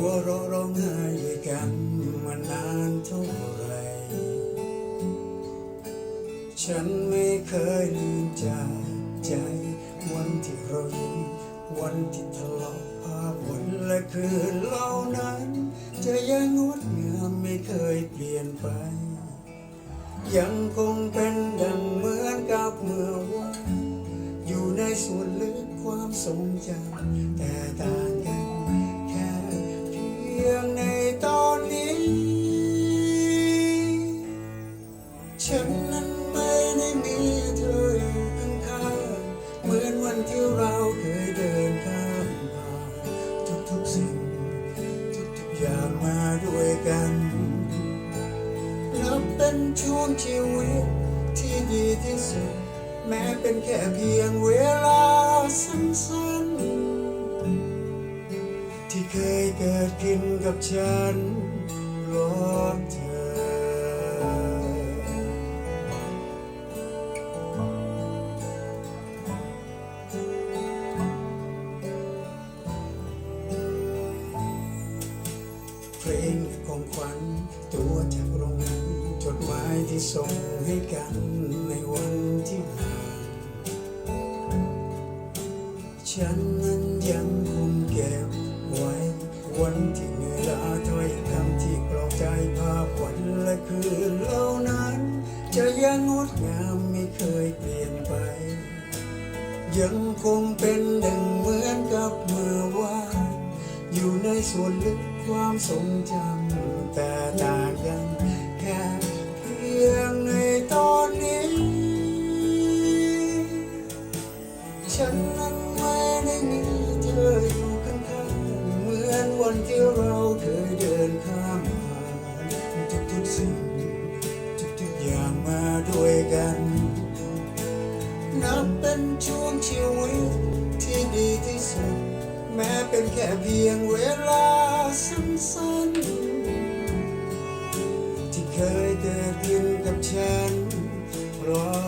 หัวเราะร้องไห้ด้วยกันมานานเท่าไร ฉันไม่เคยลืมจากใจ วันที่เรายิ้มวันที่ทะเลาะภาพวันและคืนเหล่านั้น จะยังงดงามไม่เคยเปลี่ยนไป ยังคงเป็นดังเหมือนกับเมื่อวานอยู่ในส่วนลึกความทรงจำแต่ต่าง พียงในตอนนี้ ฉันนั้นไม่ได้มีเธออยู่ข้างๆเหมือนวันที่เราเคยเดินข้ามผ่านทุกๆสิ่ง ทุกๆอย่างมาด้วยกันนับเป็นช่วงชีวิตที่ดีที่สุด แม้เป็นแค่เพียงเวลาสั้นๆ เกิดขึ้นกับฉันราะเธอ เพลงของขวัญตัวจากโรงงานจดหมายที่ส่งให้กันในวันที่ห่างฉัน ยังคงเป็นดังเหมือนกับเมื่อวานอยู่ในส่วนลึกความทรงจำแต่ต่างกันแค่เพียงในตอนนี้ ฉันนั้นไม่ได้มีเธออยู่ข้างๆเหมือนวันที่เราเคยเดินข้าม เป็นช่วงชีวิตที่ดีที่สุด แม้เป็นแค่เพียงเวลาสั้นๆ ที่เคยเกิดขึ้นกับฉันรอ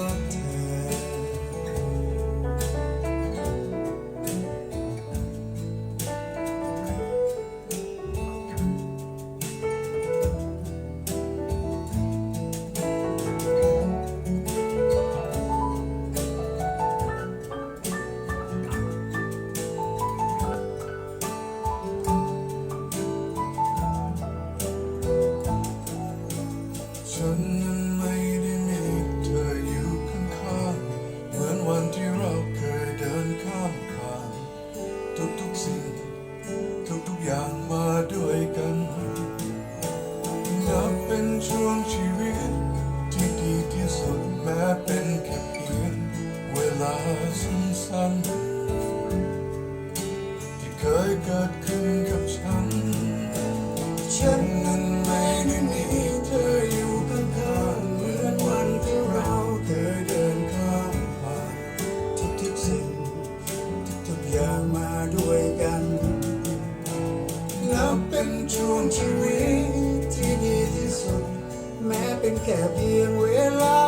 แค่เพียงเวลา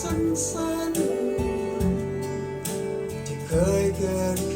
สั้นๆ ที่เคยเกิด